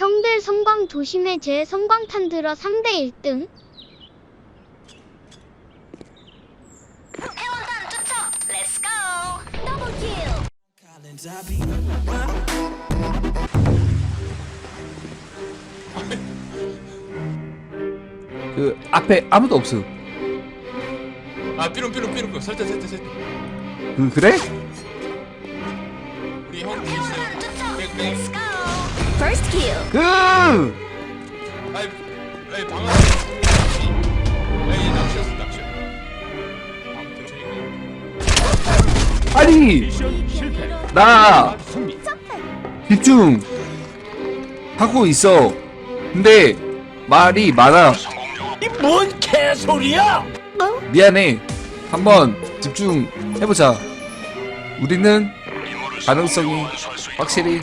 형들 성광 조심해. 제 성광탄 들어 3대 1등. 회원단 투척. 렛츠고 더블킬 그 앞에 아무도 없어. 아 삐롱 삐롱 삐롱. 삐롱 설대 설대 설대 그 그래? 우리 형 있어요 회원단 투척. 백백 퍼스트 킬그 아이 아이 방 안에 아이 낚시였어 낚시 아니 나 집중 하고 있어. 근데 말이 많아. 뭔 개소리야! 미안해. 한번 집중 해보자. 우리는 가능성이 확실히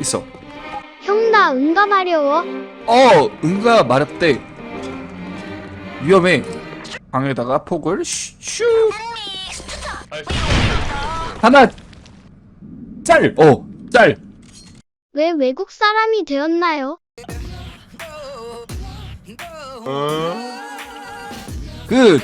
있어. 형나 응가 마려워. 어, 응가 마렵대. 위험해. 방에다가 폭을 슈, 슈. 하나 짤. 어, 짤. 왜 외국 사람이 되었나요? 그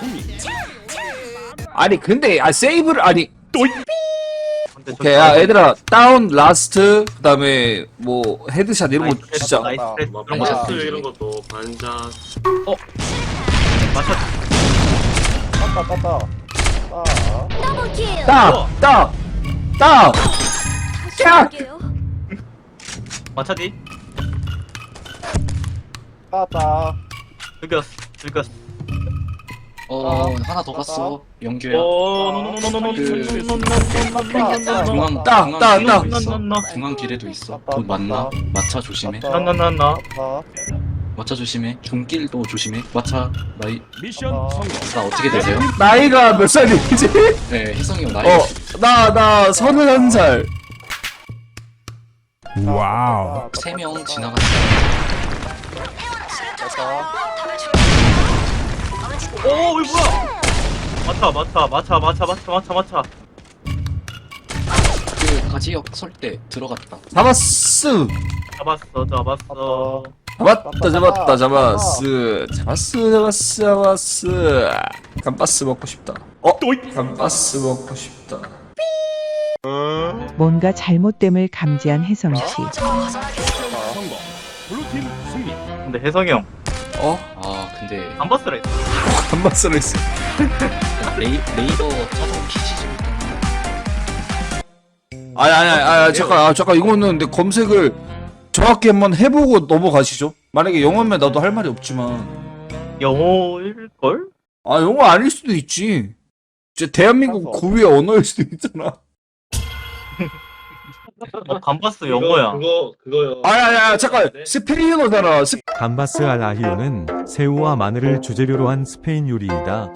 승리. 아니 근데 아 세이브를 아니. 또 오케이 야 얘들아 다운 라스트 그다음에 뭐 헤드샷 이런 거 진짜. 뭐 이런 거. 이런 것도 반샷 땄다 땄다 아 더블킬 따 다운! 쫙! 마차디? 빠빠. 죽였어, 죽였어. 어, 어, 하나 더 갔어. 영규야. 중앙 따, 중앙 따, 길에도 따. 있어. 중앙 길에도 있어. 돈 맞나? 마차 조심해. 나나나나. 마차 조심해. 중길도 조심해. 마차 나이 미션 성공. 나 어떻게 되세요? 나이가 몇 살이지? 네, 희성이 형 나이. 어. 나 나 서른한 살. 와우. 세 명 지나갔어. 오 이거 뭐야? 마차 마차 마차 마차 마차 마차 마차 그 가지역 설 때 들어갔다. 잡았어 잡았어 잡았어. 잡았다 잡았다 잡았어 잡았어 잡았어 잡았어 감바스 먹고 싶다. 어? 감바스 먹고 싶다 뭔가 잘못됨을 감지한 혜성 씨. 성공. 블루팀 승리. 근데 혜성이 형. 어? 아 근데 안 봤어라 했어. 감바스를 했어. 레이, 레이더 찾아온 키시지 아니 아니 아니 아니, 잠깐 아 잠깐 이거는 근데 검색을 정확히 한번 해보고 넘어가시죠. 만약에 영어면 나도 할 말이 없지만. 영어일걸? 아 영어 아닐 수도 있지. 이제 대한민국 고유의 언어일 수도 있잖아 어 감바스 영어야. 그거 그거요. 아니 잠깐 스페인어잖아 스... 감바스 알라히오는 새우와 마늘을 주재료로 한 스페인 요리이다.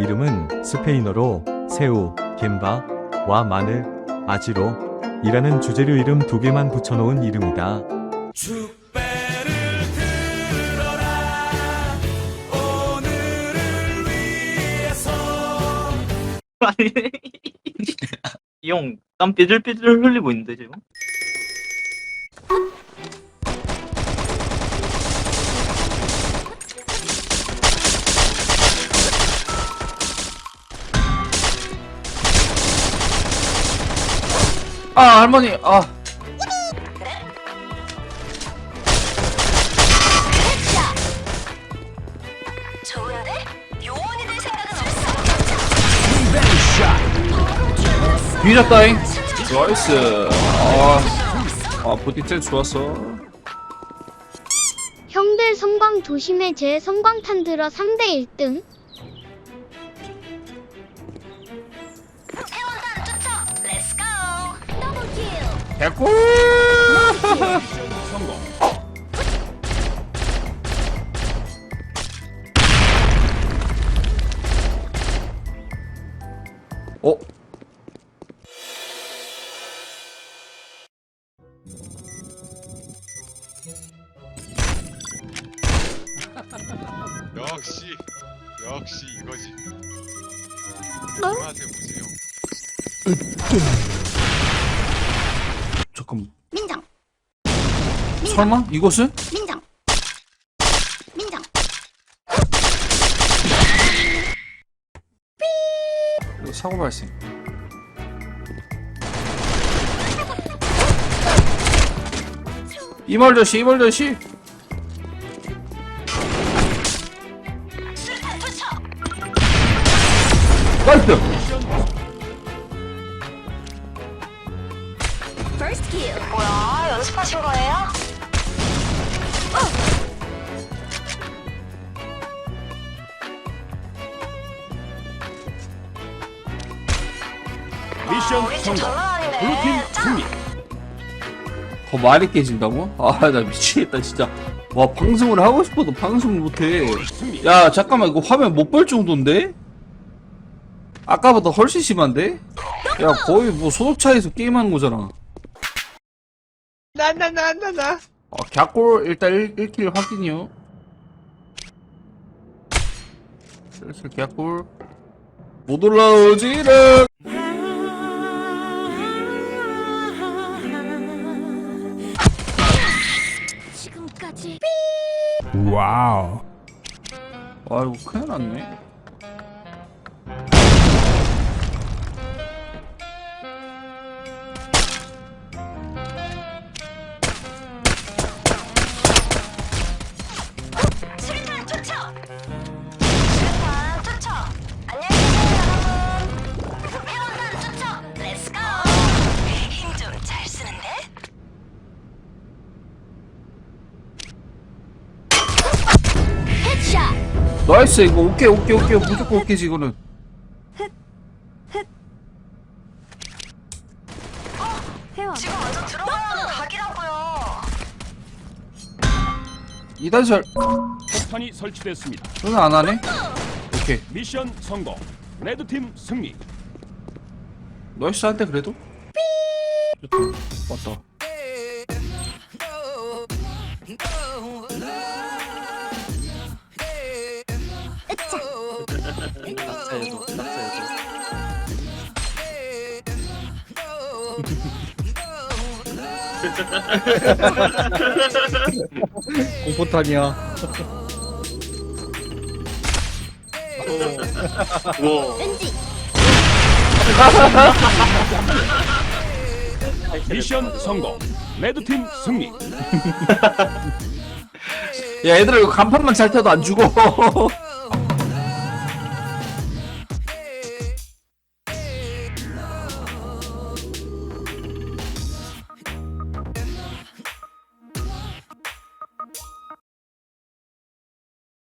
이름은 스페인어로 새우, 겜바 와 마늘, 아지로. 이라는 주재료 이름 두 개만 붙여놓은 이름이다. 아니 이 형 땀 삐질삐질 흘리고 있는데 지금? 아 할머니 아 뒤졌다잉 나이스 아, 아 보디텔 좋았어 형들 성광 조심해 제 성광탄 들어 3대 1등. 회원단 투척 렛츠고 더블킬 됐고 성공. 어? 잠깐 민정. 설마 이것은? 민정. 민정. 이거 사고 발생 수류탄 투척. 나이스 뭐야? 연습하신 거예요? 미션 우리 팀 성공. 장난 아니네. 블루팀 짱. 승리. 더 많이 깨진다고? 아 나 미치겠다 진짜 와 방송을 하고 싶어도 방송을 못해 승리. 야 잠깐만 이거 화면 못 볼 정도인데? 아까보다 훨씬 심한데? 야 거의 뭐 소독차에서 게임하는 거잖아 나 나 나 나 나. 어, 갸골 일단 1, 1킬 확인이요. 슬슬 갸골 못 올라오지는 지금까지 와우. 아이고 큰일 났네 나이스 이거 오케이 오케이 오케이. 무조건 오케이지 이거는. 지금 완전 각이라고요. 이단설. 폭탄이 설치됐습니다. 저는 안 하네. 오케이. 미션 성공. 레드팀 승리. 나이스 한데 그래도? 왔다 공포탄이야. 왠지. 미션 성공. 레드팀 승리. 야 얘들아 이거 간판만 잘 타도 안 죽어